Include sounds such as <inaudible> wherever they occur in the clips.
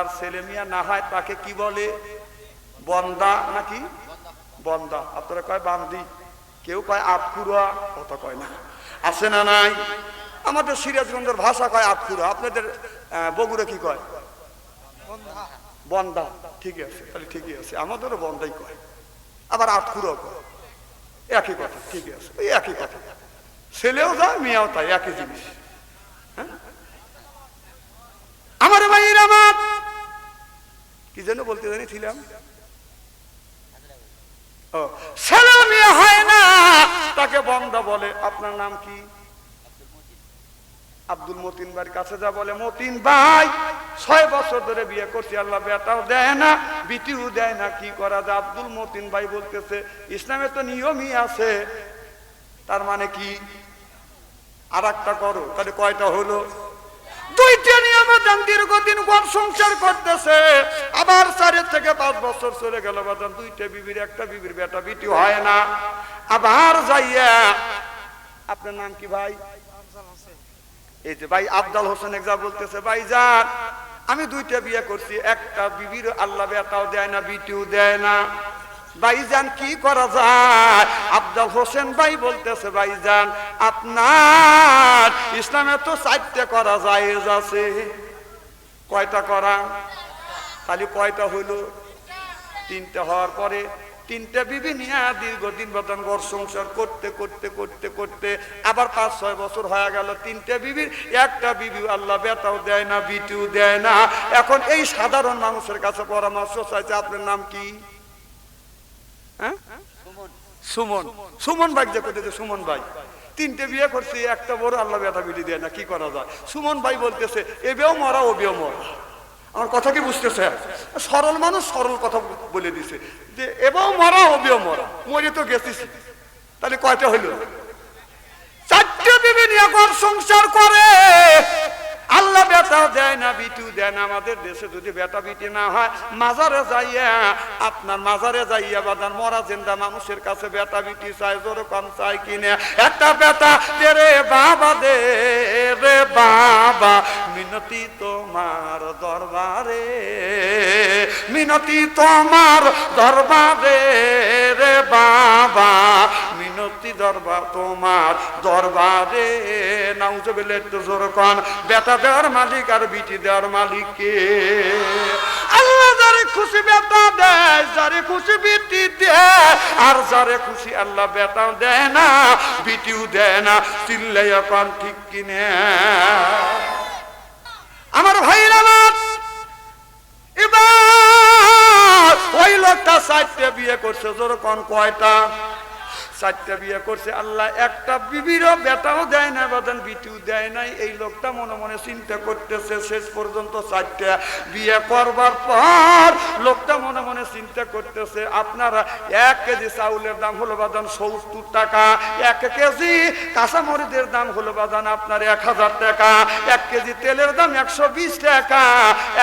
যার ছেলে মিয়া না হয় তাকে কি বলে? বন্দা নাকি? বন্দা। আপনারা কয় বান্দি? কেউ কয় আটকুড়া কত কয় না। আছে না নাই? আমাদের সিরাজগঞ্জের ভাষা কয় আটকুড়া আপনাদের বগুড়া কি কয়? বন্দা। ঠিকই আছে তাহলে ঠিকই আছে। আমাদেরও বন্দাই কয়। আবার আটকুড়ো কয়। একই কথা ঠিকই আছে। ওই একই কথা। ছেলেও যায় মেয়েও তাই একই জিনিস। হ্যাঁ? আমার ভাইয়ের আমার কি জন্য বলতে জানিছিলাম ও, ছেলে হয় না। তাকে বন্দা বলে। আপনার নাম কি? আব্দুল মতিন ভাইয়ের কাছে যা বলে, মতিন ভাই, ছয় বছর ধরে বিয়ে করছি, আল্লাহ বেটাও দেয় না, বিটিও দেয় না, কি করা যায়? আব্দুল মতিন ভাই বলতেছে, ইসলামে তো নিয়মই আছে। তার মানে কি? আর একটা করো, তাহলে কয়টা হলো? দুইটা আবার থেকে পাঁচ বছর দুইটা বিবির, একটা বিবির বেটা হয় না। আবার যাইয়া, আপনার নাম কি এই যে ভাই হোসেন বলতেছে, ভাই আমি দুইটা বিয়ে করছি, একটা বিবির আল্লাহ বেটাও দেয় না, বিটিও দেয় না। ভাইজান, কি করা যায়? আব্দুল হোসেন ভাই বলতেছে, ভাইজান, আপনার ইসলামে তো চারটে করা যায় আছে। কয়টা করা? খালি কয়টা হইল তিনটা হওয়ার পরে তিনটা বিবি নিয়ে দীর্ঘদিন বেতন ঘর সংসার করতে করতে করতে করতে আবার পাঁচ, ছয় বছর হয়ে গেল, তিনটা বিবির, একটা বিবি আল্লাহ বেতাও দেয় না, বিটিও দেয় না। এখন এই সাধারণ মানুষের কাছে পরামর্শ চাইছে, আপনার নাম কি? হ্যাঁ? সুমন। সুমন। ভাই যে করতেছে সুমন ভাই। তিনটে বিয়ে করছি একটা বড় আল্লাহ বেটা বিটি দেয় না কি করা যায়? সুমন ভাই বলতেছে এবেও মরা ওবেও মরা। আমার কথা কি বুঝতেছে? সরল মানুষ সরল কথা বলে দিছে যে এবেও মরা ওবেও মরা। মরে তো গেছিস। তাহলে কয়টা হইল? চারটে বিবি নিয়ে সংসার করে। আল্লাহ বেটা দেয় না, বিটু দেয় না। আমাদের দেশে যদি বেটা বিটি না হয়, মাজারে যাইয়া, আপনার মাজারে যাইয়া বাদান মরা জিন্দা মানুষের কাছে বেটা বিটি চাই জোর কম চাই কিনে। একটা বেটা রে বাবা দে, রে বাবা, মিনতি তোমার দরবারে, মিনতি তোমার দরবারে, রে বাবা, মিনতি দরবার তোমার দরবারে। নাউজবিল একটু জোর কন। বেটা দেওয়ার মালিক আর বিটি দেওয়ার মালিক কে আল্লাহ যারে খুশি বেটা দেয়, যারে খুশি বিটি দেয়, আর যারে খুশি আল্লাহ বেটাও দেয় না, বিটিও দেয় না, চিল্লাইয়া কন ঠিক কিনে। আমার ভাইরা আমার এবার ওই লোকটা চারটে বিয়ে করছে, জোর কোন কয়টা? চারটা বিয়ে করছে, আল্লাহ একটা বিবিরও বেটাও দেয় না বাদান বিটিও দেয় নাই। এই লোকটা মনে মনে চিন্তা করতেছে, শেষ পর্যন্ত চারটা বিয়ে করবার পর লোকটা মনে মনে চিন্তা করতেছে, আপনারা এক কেজি চাউলের দাম হলো বাদান সত্তর টাকা, এক কেজি কাঁচামরিচের দাম হলো বাদান আপনার এক হাজার টাকা, এক কেজি তেলের দাম একশো বিশ টাকা,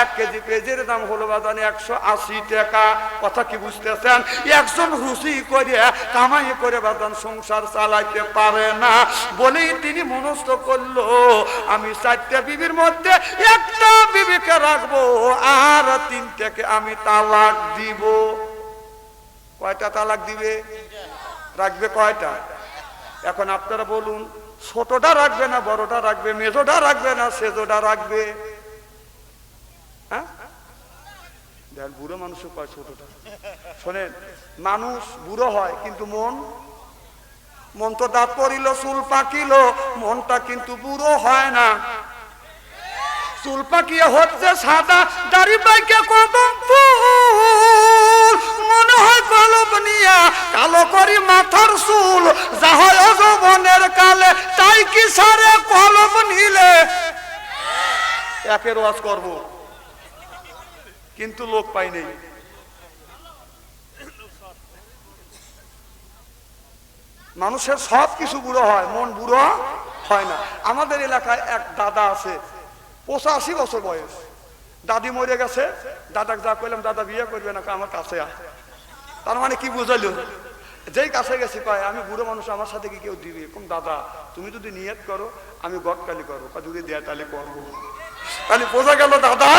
এক কেজি পেঁয়াজের দাম হলো বাদান একশো আশি টাকা। কথা কি বুঝতেছেন? একজন রুচি করে, কামাই করে বাদান সংসার চালাইতে পারে না বলেই তিনি মনস্থ করল। আমি চারটা বিবির মধ্যে একটা বিবিকে রাখব আর তিনটাকে আমি তালাক দিব। কয়টা তালাক দিবে? রাখবে কয়টা? এখন আপনারা বলুন, ছোটটা রাখবে না, বড়টা রাখবে, মেজোটা রাখবে না, সেজোটা রাখবে? হ্যাঁ? বুড়ো মানুষও কয় ছোটটা। শোনেন, মানুষ বুড়ো হয়, কিন্তু মন মন তো দাঁত পড়িল, চুল পাকিল, মনটা কিন্তু বুড়ো হয় না। চুল পাকিয়ে হচ্ছে সাদা, দাড়ি কদম ফুল, মনে হয় কলব নিয়া, কালো করি মাথার চুল যা হয় অজবনের কালে, তাই কি সারে কলব নিলে? একের ওয়াজ করব। কিন্তু লোক পাই নেই। মানুষের সব কিছু বুড়ো হয়, মন বুড়ো হয় না। আমাদের এলাকায় এক দাদা আছে, পঁচাশি বছর বয়স। দাদি মরে গেছে, দাদাকে যা কইলাম, দাদা, বিয়ে করবে না, আমার কাছে। তার মানে কি বুঝাইলো? যেই কাছে গেছি, কয়, আমি বুড়ো মানুষ, আমার সাথে কি কেউ দিবি? এরকম দাদা, তুমি যদি নিয়ত করো, আমি গটকালি করব। যদি দেয়, তাহলে করব। তাহলে বোঝা গেল, দাদা,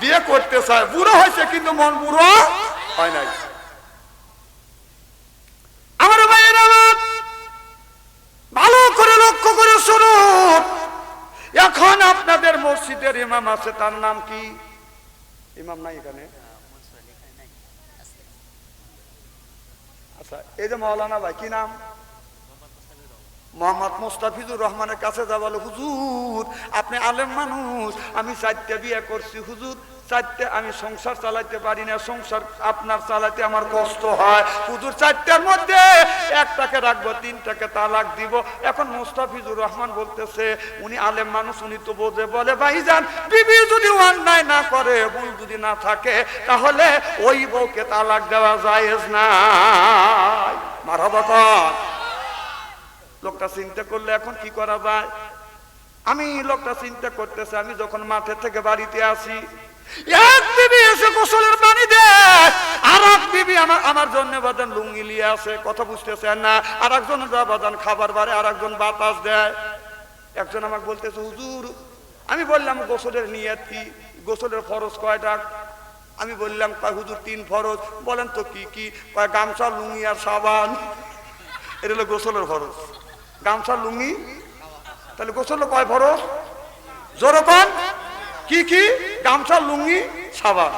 বিয়ে করতে চায়। বুড়ো হয়েছে, কিন্তু মন বুড়ো হয় নাই আমার ভাইয়ের আমার ভালো করে লক্ষ্য করে শুনুন এখন আপনাদের মসজিদের ইমাম আছে, তার নাম কি? ইমাম নাই এখানে? আচ্ছা এই যে মৌলানা ভাই, কি নাম? মোহাম্মদ মুস্তাফিজুর রহমানের কাছে যা বলে হুজুর, আপনি আলেম মানুষ, আমি চারটা বিয়ে করছি, হুজুর। চারটে আমি সংসার চালাইতে পারি না, সংসার আপনার চালাতে আমার কষ্ট হয়। হুজুর, চারটার মধ্যে একটাকে রাখব তিনটাকে তালাক দিব। এখন মুস্তাফিজুর রহমান বলতেছে, উনি আলেম মানুষ, উনি তো বোঝে, বলে, ভাইজান, বিবি যদি অন্যায় না করে, ভুল যদি না থাকে, তাহলে ওই বউকে তালাক দেওয়া যায় না। মারহাবা লোকটা চিন্তা করলে এখন কি করা যায়? আমি লোকটা চিন্তা করতেছে, আমি যখন মাঠে থেকে বাড়িতে আসি এক বিবি এসে গোসলের পানি দেয় আর এক বিবি আমার আমার জন্য বাদান লুঙ্গি লিয়ে আসে, কথা বুঝতেছেন না। আর একজন বাদান খাবার বারে আর একজন বাতাস দেয়। একজন আমাকে বলতেছে, হুজুর, আমি বললাম গোসলের নিয়ত কি? গোসলের ফরজ কয়টা? আমি বললাম, কয় হুজুর, তিন ফরজ। বলেন তো কি কি? কয়, গামছা, লুঙ্গি আর সাবান। এটা হলো গোসলের ফরজ। গামছা, লুঙ্গি? তাহলে গোসল কয় ফরজ? জোরকন কি কি? গামছা, লুঙ্গি বাহ।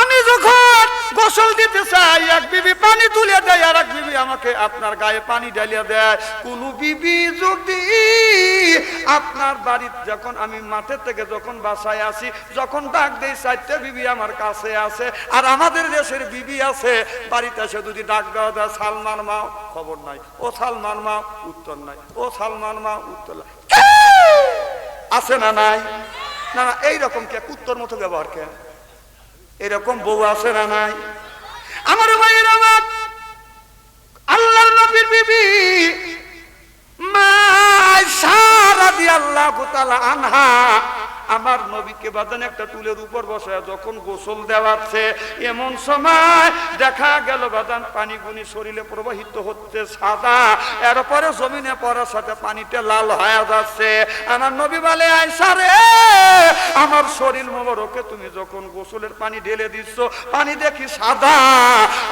আমি যখন গোসল দিতে চাই, এক বিবি পানি তুলে দেয় আর এক বিবি আমাকে আপনার গায়ে পানি ঢালিয়ে দেয়। কোন বিবি যদি আপনার বাড়ির যখন আমি মাঠের থেকে যখন বাসায় আসি, যখন ডাক দেই চারটে বিবি আমার কাছে আছে, আর আমাদের দেশের বিবি আছে, বাড়িতে এসে যদি ডাক দেওয়া দেয় সালমান মা খবর নাই। ও সালমান মা উত্তর নাই। ও সালমান মা উত্তর নাই। আছে না নাই? না না, এইরকম কে? কুত্তর মতো ব্যবহার কে? এরকম বউ আছে না নাই? আমার ভাইয়ের আমার আল্লাহর নবীর বিবি মা সারা দি আল্লাহ আনহা আমার নবীকে বাদান একটা টুলের উপর বসে যখন গোসল দেওয়াচ্ছে, এমন সময় দেখা গেল বাদান পানি গুনি শরীরে প্রবাহিত হচ্ছে সাদা, এরপরে জমিনে পড়ার সাথে পানিতে লাল হয়ে যাচ্ছে। আমার নবী বলে আয়সা রে, আমার শরীর মোবারকে তুমি যখন গোসলের পানি ঢেলে দিচ্ছ, পানি দেখি সাদা,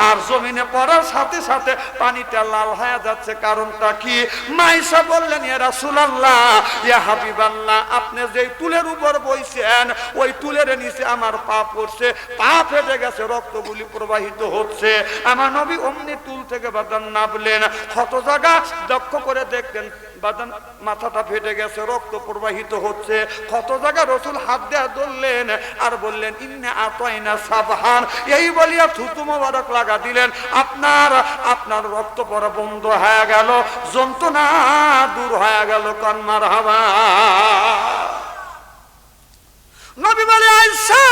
আর জমিনে পড়ার সাথে সাথে পানিটা লাল হয়ে যাচ্ছে। কারণটা কি? মাইসা বললেন এ রাসূলুল্লাহ, ইয়া হাবিবাল্লাহ, আপনি যে তুলের উপর বইছেন, ওই তুলের নিচে আমার পা পড়ছে, পা ফেটে গেছে, রক্তগুলি প্রবাহিত হচ্ছে। আমার নবী অমনি তুল থেকে বাদান নাবলেন কত জায়গা দক্ষ করে দেখলেন বাদান মাথাটা ফেটে গেছে, রক্ত প্রবাহিত হচ্ছে। কত জায়গা রসুল হাত দেয়া ধরলেন আর বললেন, ইন্নে আতাইনা সাবহান। এই বলিয়া থুতু মোবারক লাগা দিলেন। আপনার আপনার রক্ত পড়া বন্ধ হয়ে গেল, যন্ত্রণা দূর হয়ে গেল কন্মার হাওয়া। নবী বলে আয়সা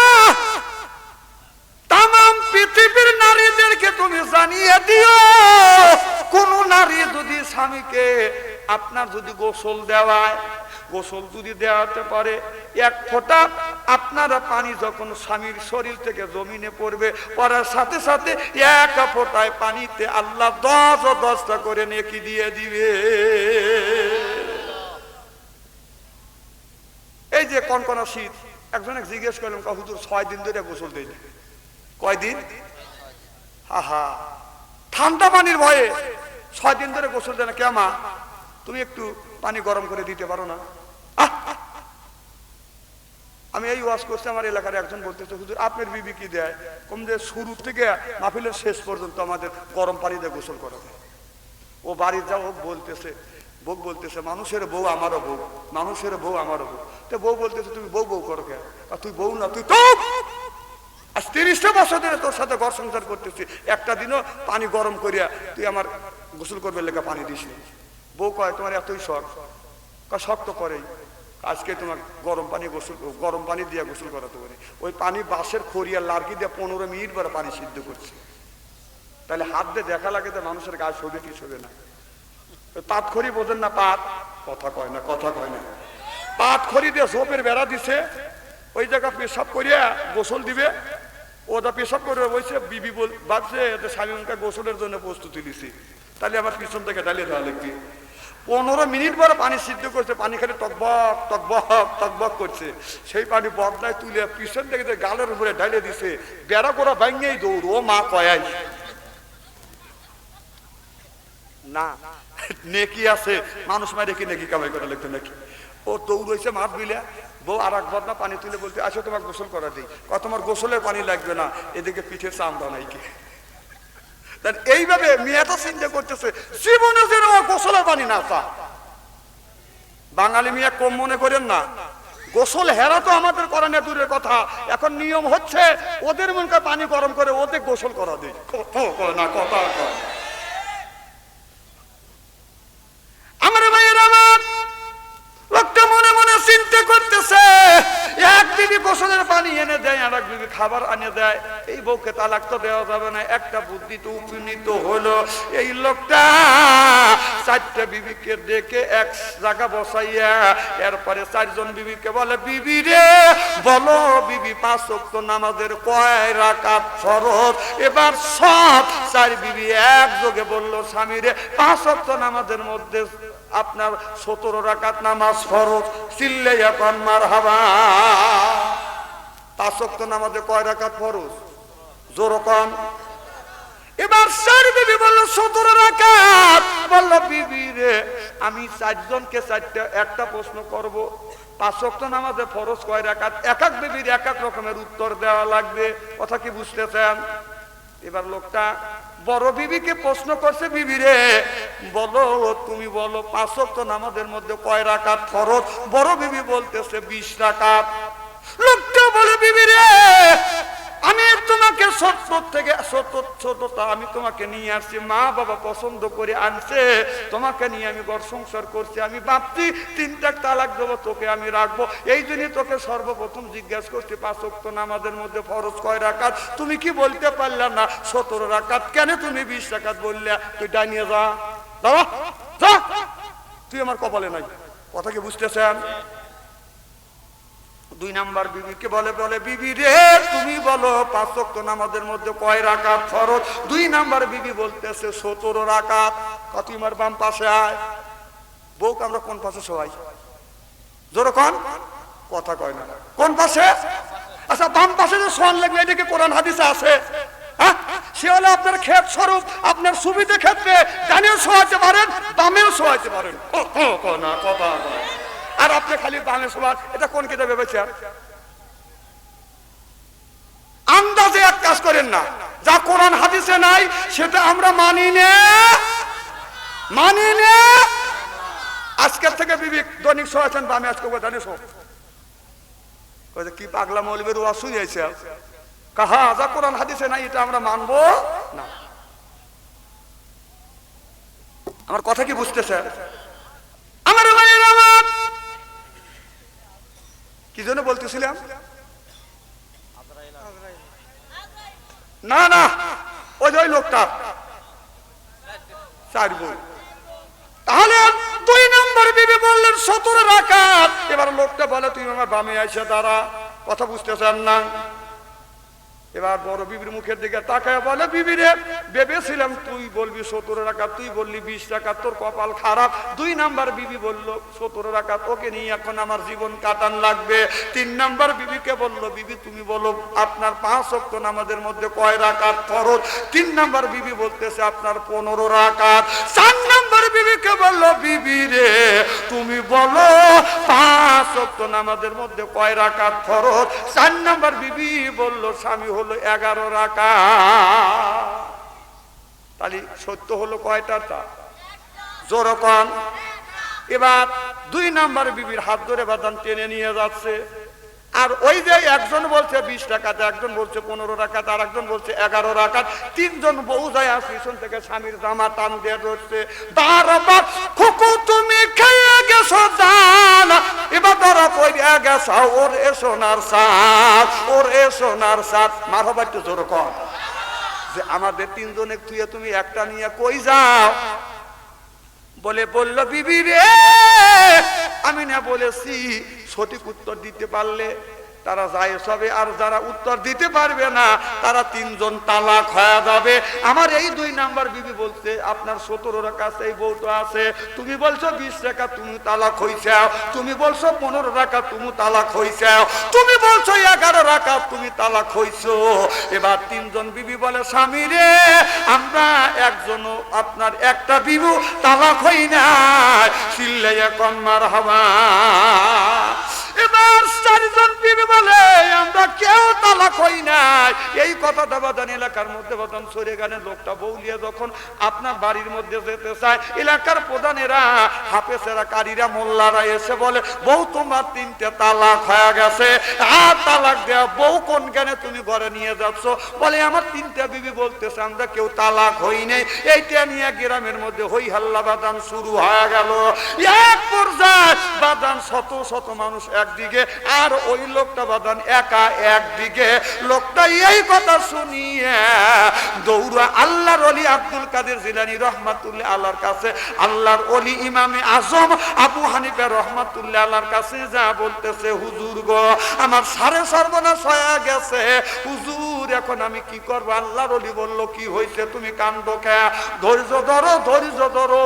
তাম পৃথিবীর নারীদেরকে তুমি জানিয়ে দিও। কোন নারী যদি স্বামীকে আপনার যদি গোসল দেওয়ায়, গোসল যদি দেওয়াতে পারে, এক ফোঁটা আপনারা পানি যখন স্বামীর শরীর থেকে জমিনে পড়বে, পড়ার সাথে সাথে এক ফোঁটায় পানিতে আল্লাহ দশ ও দশটা করে নেকি দিয়ে দিবে। এই যে কনকনা শীত একজনে জিজ্ঞেস করলাম কা হুজুর, ছয় দিন ধরে গোসল দিই কয়দিন আহা, ঠান্ডা পানির ভয়ে ছয় দিন ধরে গোসল দেয় না। কেমা তুমি একটু পানি গরম করে দিতে পারো না? আমি এই ওয়াজ করছি, আমার এলাকার একজন বলতেছে, হুজুর, আপনার বিবি কি দেয়? কম যে শুরু থেকে মাহফিলের শেষ পর্যন্ত আমাদের গরম পানি দিয়ে গোসল করা দেয় ও বাড়ির যাও ও বলতেছে বউ বলতেছে, মানুষের বউ আমারও বউ, মানুষের বউ আমারও বউ। তো বউ বলতেছে, তুমি বউ বউ করো কে আর তুই বউ না, তুই তো আজ তিরিশটা বছর ধরে তোর সাথে ঘর সংসার করতেছি। একটা দিনও পানি গরম করিয়া তুই আমার গোসল করবে লেখা পানি দিস বউ কয়, তোমার এতই শখ। শখ তো করেই। আজকে তোমার গরম পানি গোসল, গরম পানি দিয়ে গোসল করাতে পারি ওই পানি বাঁশের খড়িয়া লার্কি দিয়ে পনেরো মিনিট পরে পানি সিদ্ধ করছে। তাহলে হাত দিয়ে দেখা লাগে তো মানুষের গায়ে শোবে কি শোবে না। পাত খড়ি বোঝেন না, পাত। কথা কয় না, কথা কয় না। পাত খড়ি দিয়ে সোপের বেড়া দিছে, ওই জায়গা পেশাব করিয়া গোসল দিবে। ওটা পেশাব করে বলছে বিবি বল ভাবছে যে স্বামীকে গোসলের জন্য প্রস্তুতি দিছি। তাহলে আমার পিছন থেকে ডালিয়ে দেওয়া লাগবে। পনেরো মিনিট পরে পানি সিদ্ধ করছে, পানি খালি টকবক টকবক টকবক করছে। সেই পানি বদলায় তুলে পিছন থেকে গালের উপরে ঢালে দিছে, বেড়া করা ভাঙেই দৌড়। ও মা কয়াই না <laughs> নেকি আছে? মানুষ মারে কি নেকি কামাই করে লিখতে নাকি? ও দৌড়াইছে মাছ বিলে, বউ আর এক বদনা পানি তুলে বলতে, আসো তোমার গোসল করা দিই। তোমার গোসলের পানি লাগবে না, এদিকে পিঠে চামড়া নাই কি? এইভাবে মেয়েটা চিন্তা করতেছে, জীবনে যেন গোসলের পানি না চা বাঙালি মেয়ে কম মনে করেন না। গোসল হেরা তো আমাদের করা না দূরের কথা। এখন নিয়ম হচ্ছে, ওদের মনকে পানি গরম করে ওদের গোসল করা দিই। কথা না কথা কয়। আমার ভাইয়ের আমার। লোকটা মনে মনে চিন্তা করতেছে এক বিবি গোসলের পানি এনে দেয় আর এক বিবি খাবার আনে দেয়। এই বউকে তালাক তো দেওয়া যাবে না, একটা বুদ্ধি তো উপনীত হলো। এই লোকটা চারটা বিবিকে ডেকে এক জায়গা বসাইয়া, এরপরে চারজন বিবিকে বলে, বিবি রে, বলো বিবি, পাঁচ ওয়াক্ত নামাজের কয় রাকাত ফরজ? এবার সব চার বিবি একযোগে বলল, স্বামী রে, পাঁচ ওয়াক্ত নামাজের মধ্যে আপনার সতেরো রাকাত নামাজ ফরজ। চিল্লে এখন মার হাবা পাঁচ ওয়াক্ত নামাজে কয় রাকাত ফরজ? জোর কম এবার বিবি বলল সতেরো রাকাত। বলল বিবি রে আমি চারজনকে চারটা একটা প্রশ্ন করব। পাঁচ ওয়াক্ত নামাজে ফরজ কয় রাকাত? এক এক বিবির এক এক রকমের উত্তর দেওয়া লাগবে। কথা কি বুঝতেছেন? এবার লোকটা বড় বিবিকে প্রশ্ন করছে, বিবি রে, বলো, তুমি বলো, পাঁচ তো মধ্যে কয় রাকাত ফরজ? বড় বিবি বলতেছে, বিশ রাকাত। লোকটা বলে, বিবি রে আমি তোমাকে ছোট থেকে ছোট আমি তোমাকে নিয়ে আসছি, মা বাবা পছন্দ করে আনছে, তোমাকে নিয়ে আমি ঘর সংসার করছি, আমি ভাবছি তিনটা তালাক দেবো, তোকে আমি রাখব। এই জন্যই তোকে সর্বপ্রথম জিজ্ঞাসা করছি, পাঁচ ওয়াক্ত নামাজের মধ্যে ফরজ কয় রাকাত? তুমি কি বলতে পারলে না? সতেরো রাকাত কেন তুমি বিশ রাকাত বললে? তুই ডাইনিয়ে যা। দাঁড়া তুই আমার কপালে নাই। কথা কি বুঝতেছেন? দুই নাম্বার বিবিকে বলে বলে, বিবি রে, তুমি বলো, পাঁচ ওয়াক্ত নামাজের মধ্যে কয় রাকাত ফরজ? দুই নাম্বার বিবি বলতেছে, সতেরো রাকাত। কত আমার বাম পাশে আয়। বউকে আমরা কোন পাশে সবাই জোর কন। কথা কয় না। কোন পাশে? আচ্ছা বাম পাশে যে সোয়ান লাগবে এটাকে কোরআন হাদিসে আছে? হ্যাঁ? সে হলো আপনার ক্ষেত স্বরূপ, আপনার সুবিধা ক্ষেত্রে, ডানেও শোয়াতে পারেন, বামেও শোয়াতে পারেন। কথা কয়। আর আপনি খালি বামে শোয়ান এটা কোন কেটে ভেবেছেন আন্দাজে এক কাজ করেন না। যা কোরআন হাদিসে নাই, সেটা আমরা মানি নে। মানি নে। আজকের থেকে বিবেক দৈনিক শোয়াছেন বামে আজকে জানিস? কি পাগলা মৌলবের ওয়া শুনিয়েছে কাহা, যা কোরআন হাদিসে নাই, এটা আমরা মানবো না। আমার কথা কি বুঝতেছে? আমার কি জন্য বলতেছিলাম? না না, ওই যে লোকটা। চার বই তাহলে দুই নম্বর বিবি বললেন, সতেরো রাখা এবার লোকটা বলে, তুমি আমার বামে আইসা দাঁড়া। কথা বুঝতেছেন না? এবার বড় বিবির মুখের দিকে তাকায় বলে বিবি রে ভেবেছিলাম তুই বলবি সতেরো টাকা তুই বললি বিশ টাকা তোর কপাল খারাপ। দুই নাম্বার বিবি বলল, সতেরো টাকা তোকে নিয়ে এখন আমার জীবন কাটান লাগবে। তিন নাম্বার বিবিকে বলল, বিবি, তুমি বলো, আপনার পাঁচ অক্ট নামাজের মধ্যে কয় রাকাত খরচ তিন নাম্বার বিবি বলতেছে, আপনার পনেরো রাকাত। চার নাম্বার বিবিকে বলল বিবি রে তুমি বলো, পাঁচ অক্ট নামাজের মধ্যে কয় রাকাত ফরজ? চার নাম্বার বিবি বলল, স্বামী হলো এগারো রাকা। তাহলে সত্য হলো কয়টা তা? জোর কম এবার দুই নাম্বার বিবির হাত ধরে বাদান টেনে নিয়ে যাচ্ছে। আর ওই যে একজন বলছে বিশ টাকাতে একজন বলছে পনেরো টাকাত আর একজন বলছে এগারো টাকাত তিনজন বউ যায় পিছন থেকে স্বামীর জামা টান দিয়ে ধরছে। খুকু তুমি খেয়ে গেছো দান, এবার গেছো, ওর এ সোনার সাত ওর এ সোনার সাত জোর কর। যে আমাদের তিনজনে তুই তুমি একটা নিয়ে কই যাও? বলে, বলল, বিবি রে, আমি না বলেছি, সঠিক উত্তর দিতে পারলে তারা জায়েজ হবে আর যারা উত্তর দিতে পারবে না, তারা তিনজন তালাক হয়ে যাবে। আমার এই দুই নাম্বার বিবি বলছে, আপনার সতেরো রাখা এই বউটা আছে। তুমি বলছো বিশ টাকা তুমি তালাক হইছাও। তুমি বলছো পনেরো টাকা তুমি তালাক হইছাও। তুমি বলছো এগারো রাখা তুমি তালাক হইছো। এবার তিনজন বিবি বলে, স্বামী রে, আমরা একজন আপনার একটা বিবু তালাক হই নাই। চিল্লাইয়া কন্মার হওয়া তুমি ঘরে নিয়ে যাচ্ছ? বলে, আমার তিনটা বিবি বলতেছে, আমরা কেউ তালাক হই নাই। এইটা নিয়ে গ্রামের মধ্যে হই হাল্লা বাদান শুরু হয়ে গেল। এক পর্যায়ে বাদান শত শত মানুষ একদিকে আর ওই লোকটা বাদান একা একদিকে লোকটা এই কথা শুনিয়ে দৌড়া আল্লাহর অলি আব্দুল কাদের জিলানি রহমাতুল্লাহ আল্লাহর কাছে, আল্লাহর অলি ইমামে আজম আবু হানিফা রহমাতুল্লাহ আল্লাহর কাছে যা বলতেছে, হুজুর গো, আমার সাড়ে সর্বনাশ হয়ে গেছে। হুজুর এখন আমি কি করব? আল্লাহর অলি বলল, কি হয়েছে? তুমি কাণ্ড খা ধৈর্য ধরো ধৈর্য ধরো।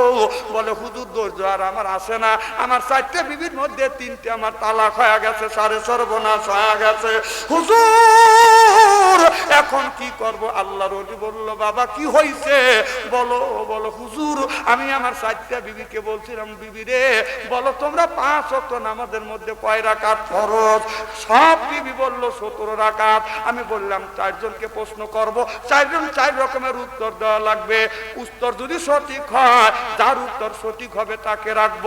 বলে, হুজুর, ধৈর্য আর আমার আসে না। আমার চারটে বিবির মধ্যে তিনটে আমার তালাক হয়ে গেছে, সাড়ে সর্বনাশ হয়ে গেছে। হুজুর! এখন কি করব? আল্লাহর অলি বলল, বাবা, কি হয়েছে বলো বলো, হুজুর, আমি আমার চারটা বিবিকে বলছিলাম, বিবি রে, বলো, তোমরা পাঁচ অক্ট নামাজের মধ্যে কয় রাকাত ফরজ? সব বিবি বলল, সতেরো রাকাত। আমি বললাম, চারজনকে প্রশ্ন করব। চারজন চার রকমের উত্তর দেওয়া লাগবে। উত্তর যদি সঠিক হয়, যার উত্তর সঠিক হবে তাকে রাখব।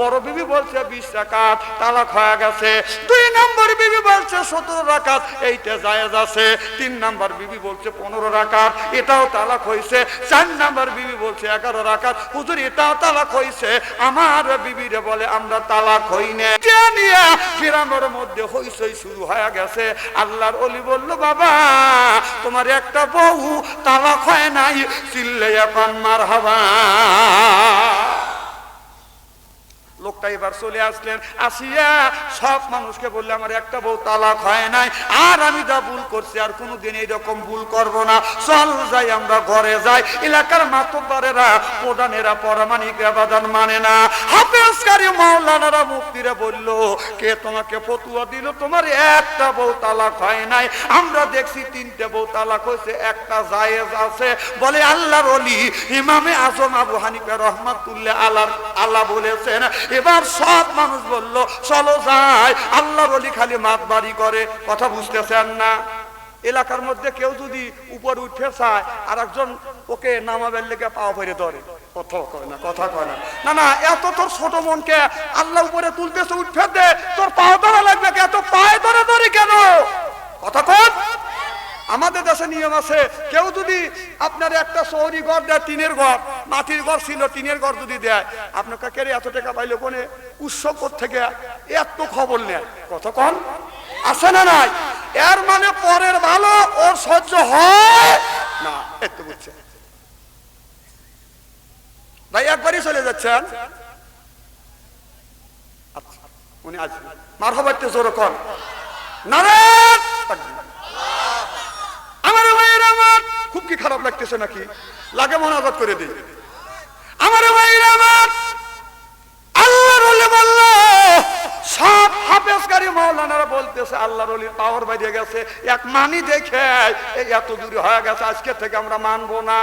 বড় বিবি বলছে, বিশ রাকাত, তালাক হয়ে গেছে। দুই নম্বর বিবি বলছে, সতেরো রাকাত, এইটা জায়েজ আছে। তিন নাম্বার বিবি বলছে পনেরো রাকাত, এটাও তালাক হয়েছে। চার নাম্বার বিবি বলছে এগারো রাকাত। হুজুর, এটাও তালাক হয়েছে। আমার বিবিরে বলে, আমরা তালাক হই না। গ্রামের মধ্যে হইসই শুরু হয়ে গেছে। আল্লাহর অলি বলল, বাবা, তোমার একটা বউ তালাক হয় নাই। চিল্লে এখন মার হবা লোকটা এবার চলে আসলেন। আসিয়া সব মানুষকে বললে, আমার একটা বউ তালাক হয় নাই। আর আমি যা ভুল করছি, আর কোনোদিন এইরকম ভুল করব না। চল যাই, আমরা ঘরে যাই। এলাকার মাতব্বারেরা, প্রধানেরা, পরামানিকরা বাদান মানে না। হাফেজকারী মাওলানারা মুক্তিরা বলল, কে তোমাকে ফতুয়া দিল? তোমার একটা বউ তালাক হয় নাই। আমরা দেখছি তিনটে বউ তালাক হয়েছে, একটা জায়েজ আছে। বলে আল্লাহর অলি ইমামে আজম আবু হানিফা রহমাতুল্লাহ আল্লাহ আল্লাহ বলেছেন এবার সব মানুষ বলল, চলো যাই, আল্লাহর অলি খালি মাত বাড়ি করে। কথা বুঝতেছেন না। এলাকার মধ্যে কেউ যদি উপর উঠে চায় আর একজন ওকে নামাবের লেগে পাও ফেরে ধরে। কথা কয় না, কথা কয় না। না না, এত তোর ছোট মনকে আল্লাহ উপরে তুলতেছে, উঠে দে। তোর পাও ধরা লাগবে এত পায়ে ধরে ধরে কেন? কথা কন। আমাদের দেশে নিয়ম আছে, কেউ যদি আপনার একটা শহরি ঘর দেয়, টিনের ঘর, মাটির ঘর ছিল, টিনের ঘর যদি দেয়, আপনার কাকে এত টাকা পাইলে কোনে? উৎসব থেকে এত খবর নেয়। কতক্ষণ আছে না নাই? এর মানে পরের ভালো, ওর সহ্য হয় না। একটু বুঝছে। ভাই, একবারই চলে যাচ্ছেন? আচ্ছা উনি আজ হবার জোর কর নারায়ণ তাকবীর। আমার ভাইয়ের আমার খুব কি খারাপ লাগতেছে নাকি? লাগে মনাজাত করে দিই। আমার ভাইয়ের আমার আল্লাহর ওলি বলল সব হাফেজকারী মাওলানারা বলতেছে, আল্লাহর ওলির পাওয়ার বাইরে গেছে। এক মানি দেখে এই এত দূরে হয়ে গেছে, আজকে থেকে আমরা মানবো না।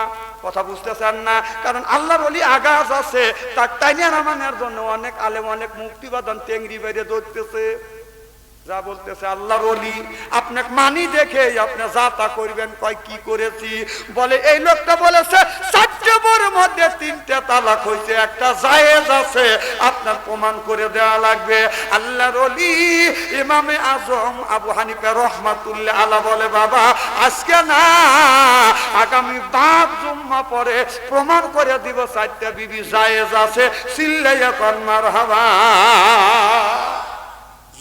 কথা বুঝতেছেন না? কারণ আল্লাহর ওলি আগাছ আছে, তার টাইনিয়া নামানোর জন্য অনেক আলেম, অনেক মুক্তিবাদন, টেংরি বাইরে ধরতেছে। যা বলতেছে আল্লাহর অলি আপনাকে মানি দেখে আপনি যা তা করবেন, কয়, কি করেছি? বলে, এই লোকটা বলেছে চারটে বড় মধ্যে তিনটে তালাক হয়েছে, একটা জায়েজ আছে, আপনার প্রমাণ করে দেওয়া লাগবে। আল্লাহর অলি ইমামে আজম আবু হানিফা রহমাতুল্লাহ আলা বলে, বাবা, আজকে না, আগামী বাপ জুম্মা পরে প্রমাণ করে দিব, চারটা বিবি জায়েজ আছে, সিল্লাইয়া কন্মার হাবা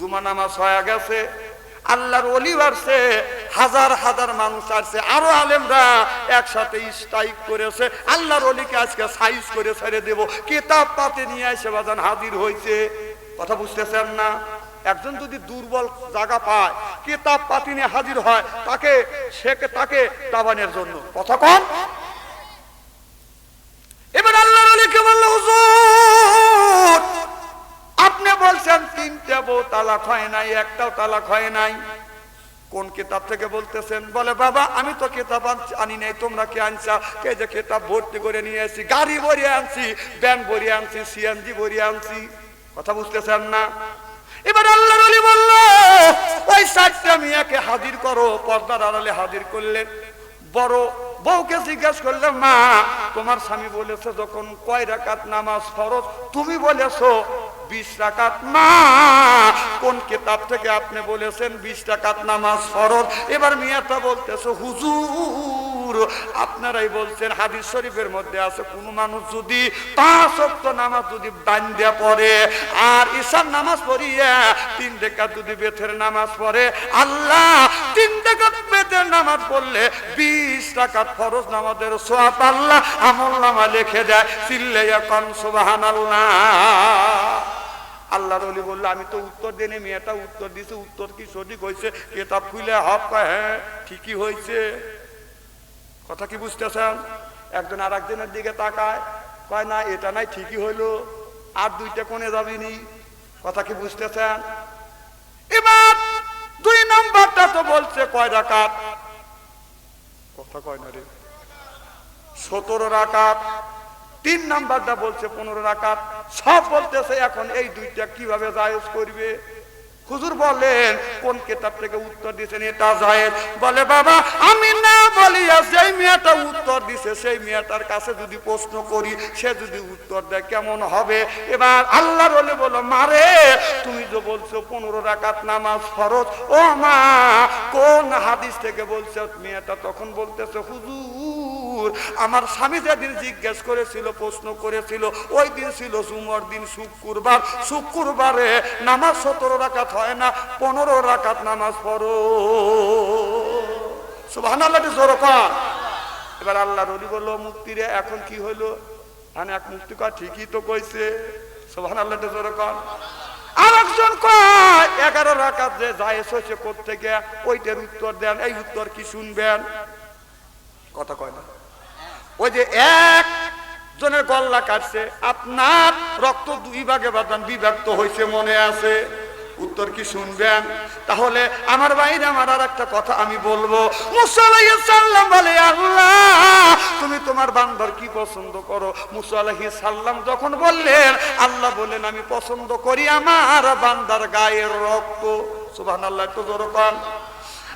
জুমা নামাজ হয়ে গেছে। আল্লাহর অলি বাড়ছে, হাজার হাজার মানুষ আসছে, আরও আলেমরা একসাথে স্ট্রাইক করেছে। আল্লাহর অলিকে আজকে সাইজ করে ছেড়ে দেব। কিতাব পাতে নিয়ে এসে বাজান হাজির হয়েছে। কথা বুঝতেছেন না? একজন যদি দুর্বল জায়গা পায়, কিতাব পাতি নিয়ে হাজির হয়, তাকে, সে তাকে দাবানের জন্য। কথা কন। তালাক হয় নাই, একটাও তালাক হয় নাই। কোন কিতাব থেকে বলতেছেন? বলে, বাবা, আমি তো কিতাব আনি নাই, তোমরা কি আনছা? কে যে কিতাব ভর্তি করে নিয়ে এসেছি গাড়ি ভরিয়ে আনছি ব্যান ভরিয়ে আনছি সিএনজি ভরিয়ে আনছি। কথা বুঝতেছেন না? এবার আল্লাহ আলী বলল, ওই চারটা মিয়াকে হাজির করো, পর্দার আড়ালে হাজির করলেন বড় বউকে জিজ্ঞেস করলে মা, তোমার স্বামী বলেছে যখন কয় রাকাত নামাজ ফরজ? তুমি বলেছ বিশ টাকাত না। কোন কিতাব থেকে আপনি বলেছেন বিশ টাকাত নামাজ ফরজ? এবার মিয়াটা বলতেছে, হুজুর আপনারাই বলছেন হাদিস শরীফের মধ্যে আছে, কোন মানুষ যদি পাঁচ ওয়াক্ত নামাজ যদি বান্ধে পড়ে আর ঈশান নামাজ পড়িয়া তিন রেখাত যদি বেথের নামাজ পড়ে, আল্লাহ তিন রেখাত বেতের নামাজ পড়লে বিশ টাকা ফরজ নামাজের সোয়াব আল্লাহ আমল নামা লিখে দেয় চিল্লে এখন সুবাহান আল্লাহ আল্লাহর অলি বলল, আমি তো উত্তর দিনে মেয়েটা উত্তর দিছে, উত্তর কি সঠিক হয়েছে কেতাব খুলে হপ হ্যাঁ ঠিকই হয়েছে কথা কি বুঝতেছেন? একজন আর একজনের দিকে তাকায়, কয়, না, এটা নাই, ঠিকই হইল। আর দুইটা কোণে যাবিনি। কথা কি বুঝতেছেন? এবার দুই নাম্বারটা তো বলছে কয় রাকাত? কথা কয় না রে। সতেরো রাকাত। তিন নাম্বারটা বলছে পনেরো রাকাত। সব বলতেছে এখন এই দুইটা কীভাবে জায়েজ করবে? হুজুর বলেন, কোন কেতাব থেকে উত্তর দিয়েছেন এটা জায়েজ? বলে, বাবা, আমি না বলিয়া যেই মেয়েটা উত্তর দিছে, সেই মেয়েটার কাছে যদি প্রশ্ন করি, সে যদি উত্তর দেয়, কেমন হবে? এবার আল্লাহ রলে বলো মারে, তুমি তো বলছো পনেরো রাকাত নামাজ ফরজ, ও মা, কোন হাদিস থেকে বলছে? মেয়েটা তখন বলতেছে, হুজুর, আমার স্বামী যেদিন জিজ্ঞেস করেছিল, প্রশ্ন করেছিল, ওই দিন ছিল জুমর দিন, শুক্রবার। শুক্রবারে নামাজ সতেরো রাকাত হয় না, পনেরো রাকাত নামাজ এবার আল্লাহ রলি বলল মুক্তিরে এখন কি হইল? মানে এক মুক্তি কয়, ঠিকই তো কইছে। সোহান আল্লাহ জোরকন আর একজন কয়, এগারো যে ওইটার উত্তর দেন। এই উত্তর কি শুনবেন? কথা কয় না। ওই যে এক জনের গল্লা কাটছে। আপনার রক্ত দুই ভাগে বাদান বিভক্ত হয়েছে মনে আছে। উত্তর কি শুনবেন? তাহলে আমার বাইরে আমার আর একটা কথা আমি বলব। মুসা আলাইহিস সাল্লাম বলে, আল্লাহ, তুমি তোমার বান্দার কি পছন্দ করো? মুসালাহি সাল্লাম যখন বললেন, আল্লাহ বললেন, আমি পছন্দ করি আমার বান্দার গায়ের রক্ত। সুবাহ আল্লাহ একটু জোর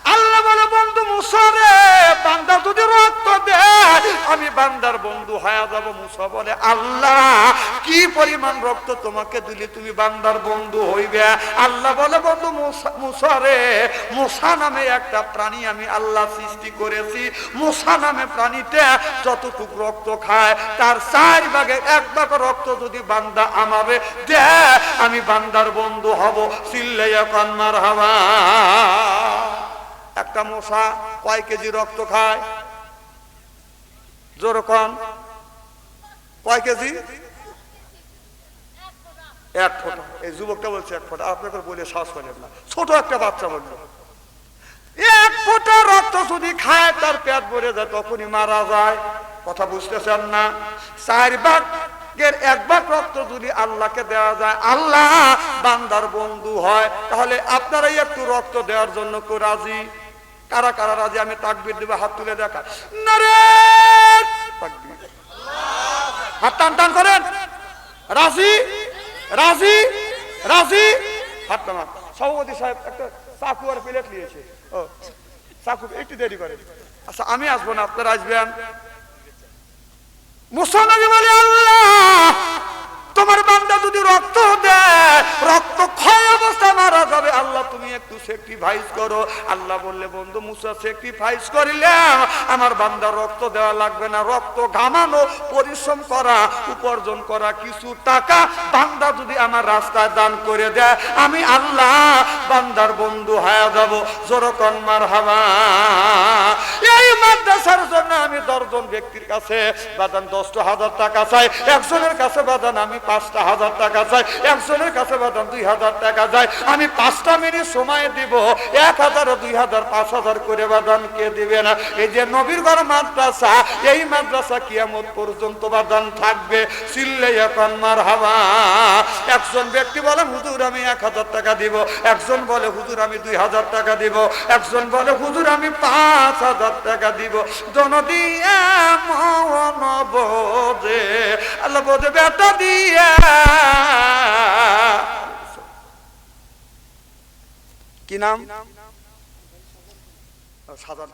আল্লাহ বলে, বন্ধু মুসারে বান্দা যদি রক্ত দেয়, আমি বান্দার বন্ধু হয়ে যাব মুসা বলে, আল্লাহ, কি পরিমাণ রক্ত তোমাকে দিলে তুমি বান্দার বন্ধু হইবে? আল্লাহ বলে, বন্ধু মুসা- মুসারে মুসা নামে একটা প্রাণী আমি আল্লাহ সৃষ্টি করেছি। মুসা নামে প্রাণীতে যতটুক রক্ত খায়, তার চার ভাগে এক ভাগ রক্ত যদি বান্দা আমাবে দেয় আমি বান্দার বন্ধু হব। চিল্লে এখন মার হাওয়া। একটা মশা কয় কেজি রক্ত খায়? জোর কন। কয় কেজি? এক ফোঁটা। এই যুবকটা বলছে এক ফোঁটা। আপনাকে বলে শ্বাস করেন না। ছোট একটা বাচ্চা বলল, এক ফোঁটা রক্ত যদি খায়, তার পেট ভরে যায়, তখনই মারা যায়। কথা বুঝতেছেন না? চার ভাগ রক্ত যদি আল্লাহকে দেওয়া যায়, আল্লাহ বান্দার বন্ধু হয়, তাহলে আপনারাই একটু রক্ত দেওয়ার জন্য রাজি? কারা কারা রাজি, আমি তাকবির দেবো, হাত তুলে দেখা। নারে! তাকবীর। হাত টান টান করেন। রাজি? রাজি? রাজি? হাত টান সভাপতি সাহেব একটা চাকু আর প্লেট নিয়েছে। ও, চাকু একটু দেরি করে আচ্ছা আমি আসব না, আপনারা আসবেন। মুসলমানি বলে, আল্লাহ! তোমার বান্দা যদি রক্ত দেয়, রক্ত ক্ষয় অবস্থা মারা যাবে। আল্লাহ, তুমি একটু স্যাক্রিফাইস করো। আল্লাহ বললে, বন্ধু মুসা স্যাক্রিফাইস করিলাম আমার বান্দা রক্ত দেওয়া লাগবে না। রক্ত ঘামানো, পরিশ্রম করা, উপার্জন করা কিছু টাকা বান্দা যদি আমার রাস্তায় দান করে দেয়, আমি আল্লাহ বান্দার বন্ধু হয়ে যাব। জোরকন মার হাওয়া এই মাদ্রাসার জন্য আমি দশজন ব্যক্তির কাছে বাদান, দশটা হাজার টাকা চাই। একজনের কাছে বাদান, আমি পাঁচটা হাজার টাকা চাই, একজনের কাছে বাদাম দুই হাজার টাকা যায় আমি পাঁচটা মিনিট সময় দিব, এক হাজার দুই হাজার, পাঁচ হাজার করে বাদান কে দিবে না? এই যে নবীর ঘর মাদ্রাসা, এই মাদ্রাসা কিয়ামত পর্যন্ত বাদান থাকবে। চিল্লে এখন মার হাওয়া একজন ব্যক্তি বলে, হুজুর, আমি এক হাজার টাকা দিব। একজন বলে, হুজুর, আমি দুই হাজার টাকা দিব। একজন বলে, হুজুর, আমি পাঁচ হাজার টাকা দিব। জন দিয়া মন বোঝে আল্লাহ বোঝে বেটা দিয়া কি নাম? সাজান